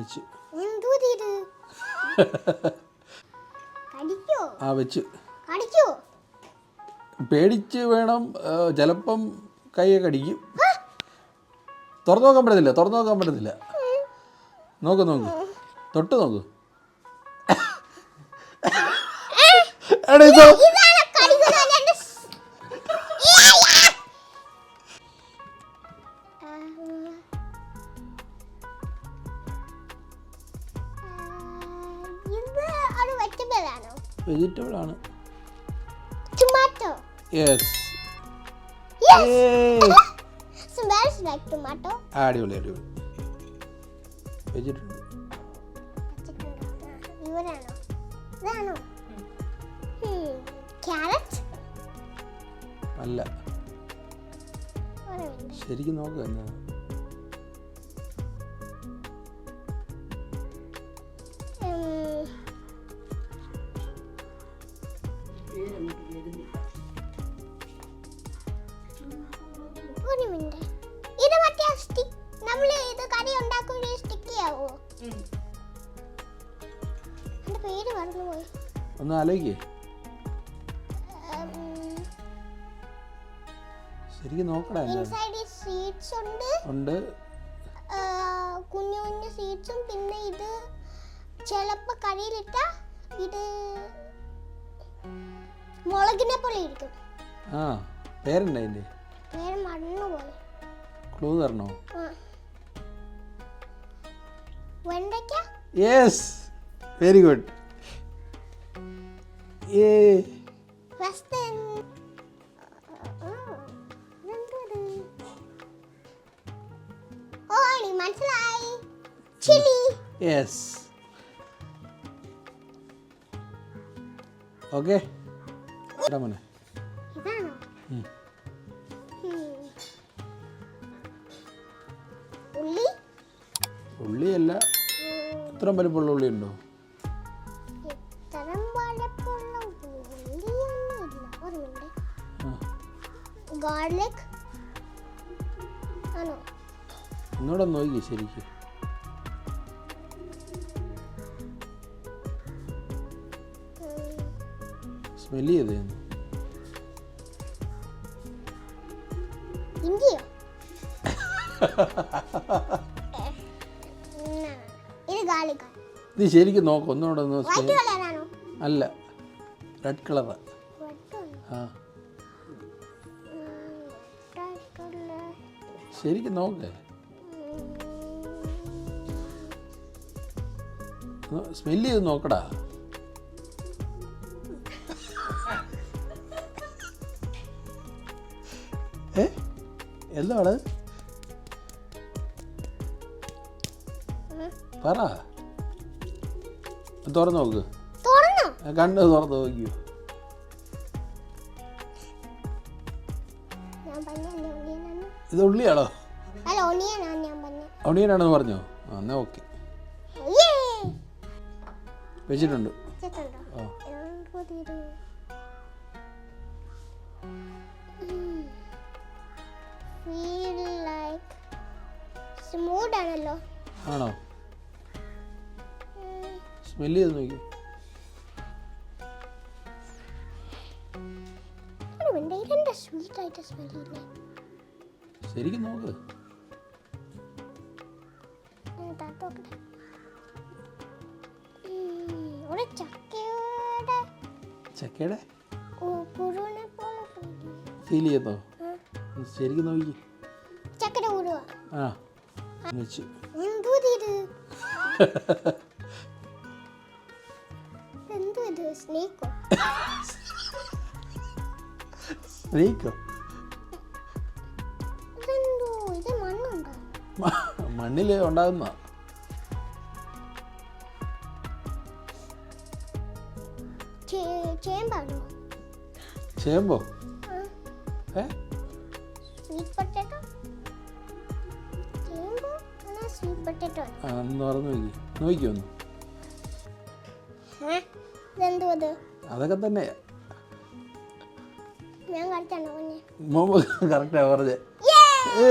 വെച്ച്. ആ വെച്ച്. പേടിച്ച് വേണം ചിലപ്പം കൈയെ കടിക്കും. തുറന്നു നോക്കാൻ പറ്റത്തില്ല തുറന്നു നോക്കാൻ പറ്റത്തില്ല. നോക്ക് നോക്ക്. തൊട്ട് നോക്ക്. എടാ വെജിറ്റബിൾ ആണ്. ടൊമാറ്റോ യെസ് അടിപൊളി അടിപൊളി. ഇതാണോ? ക്യാരറ്റ് അല്ല. ശരിക്കും നോക്കുക എന്നാ. പേര് മറന്നുപോയി ഒന്ന് ആലോചിക്കേ. ശരിക്കും നോക്കടാ ഇൻസൈഡ് സീഡ്സ് ഉണ്ട്. ഉണ്ട്. കുഞ്ഞു കുഞ്ഞു സീഡ്സും പിന്നെ ഇത് ചിലപ്പോൾ കറിയിലിട്ട ഇത് മുളകിനെ പോലെ ഇരിക്കും. ആ പേരുണ്ട് അതിന്റെ പേര് മറന്നുപോയി ക്ലൂ തരണോ വെണ്ടയ്ക്ക? Yes very good a first ഓ എനിക്ക് മനസ്സിലായി ചില്ലി യെസ് ഓക്കെ എടാ മോനെ ഇതാണോ ഉം. ഉം. ഉള്ളി? ഉള്ളിയല്ല ഇത്രയും വലിപ്പമുള്ള ഉള്ളി ഉണ്ടോ ഗാർലിക്? ആണോ? എന്നോട് നോക്കി ശരിക്കും. ഇഞ്ചിയോ ഇത് ഗാർലിക് നീ ശരിക്കും നോക്ക് ഒന്നുകൂടെ ഒന്ന് അല്ല റെഡ് കളറാ ആ. ശരിക്കും നോക്ക്. സ്മെല്ല് ചെയ്ത് നോക്കടാ. ഏ? എന്താണ് പറ. തുറന്നു നോക്ക്. കണ്ണ് തുറന്നു നോക്കിയോ ഇത് ഉള്ളിയാണോ? അല്ല ഒണിയനാണ് ഞാൻ പറഞ്ഞത് ഒണിയനാണെന്ന് പറഞ്ഞോ? ആ എന്നാ ഓക്കെ. വെച്ചിട്ടുണ്ട്. വെച്ചിട്ടുണ്ടോ? ആ. എന്തോതിത്? Feel like smooth ആണല്ലോ. ആണോ? ഉം, സ്മെല്ല് ചെയ്ത് നോക്കി. ഒരു മിനിറ്റ് ഇതെന്താ സ്വീറ്റ് ആയിട്ട് സ്മെല്ലില്ലേ ശരിക്കും നോക്ക്. ചക്കയുടെ. ഫീൽ ചെയ്യുന്നോ ശരിക്കും നോക്കി. ആ വെച്ച്. സ്നേക്കോ? സ്നേക്കോ? നോക്കി ഉണ്ടാകുന്ന ചേമ്പോ? ഇതെന്തോ ഇത്? അതൊക്കെ തന്നെ. ഞാൻ കറക്റ്റ് കുഞ്ഞെ മുമ്പ് കറക്റ്റാ പറഞ്ഞേ! ഏ